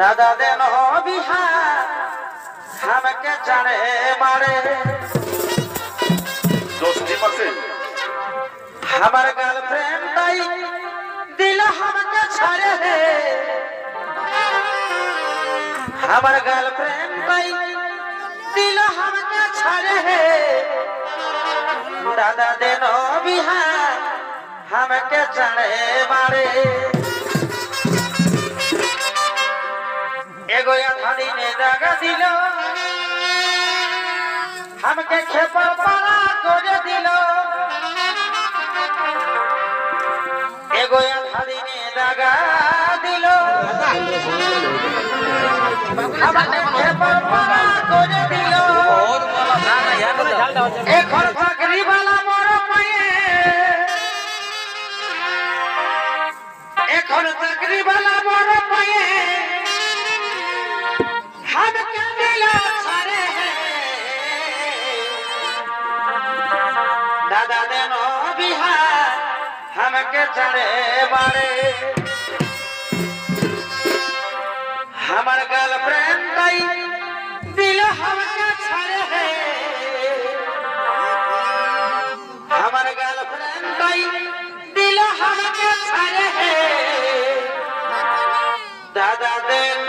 দাদা দেন বিহার জানে মারে। আমার গার্লফ্রেন্ড তাই দিল হামকে ছাড়ে আমার গার্লফ্রেন্ড তাই দিল হামকে ছাড়ে দাদা দেন বিহার হামকে জানে মারে। এগোয়া খালি নে জাগা দিল। আমাকে খেপা পাড়া করে দিল। এগোয়া খালি নে জাগা দিল। আমাকে খেপা পাড়া করে দিল। এখন ফাঁকরিওয়ালা মোর পায়ে। দাদা দেন বিহার আমাকে চলে বারে আমার গার্লফ্রেন্ড তাই দিল আমাকে ছাড়ে হে আমার গার্লফ্রেন্ড তাই দিল আমাকে ছাড়ে হে দাদা দেন